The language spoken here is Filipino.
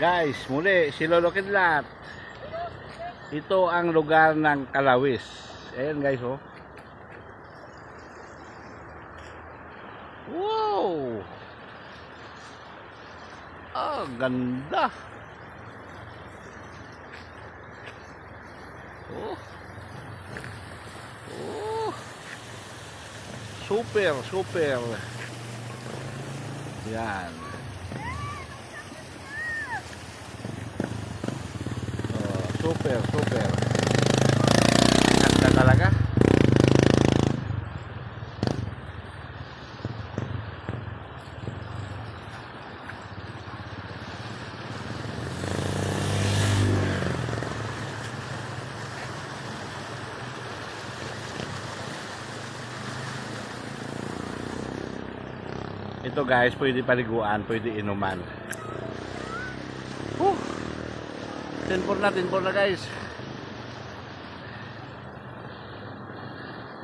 Guys, muli, si Lolo Kidlat. Ito ang lugar ng Kalawis. Ayan guys, oh. Wow! Ah, ganda. Oh. Oh. Super, super. Yan. Oh, super, super. Ganda talaga. Ito guys, pwede paliguan, pwede inuman. Whew. 10 na, 10 na guys.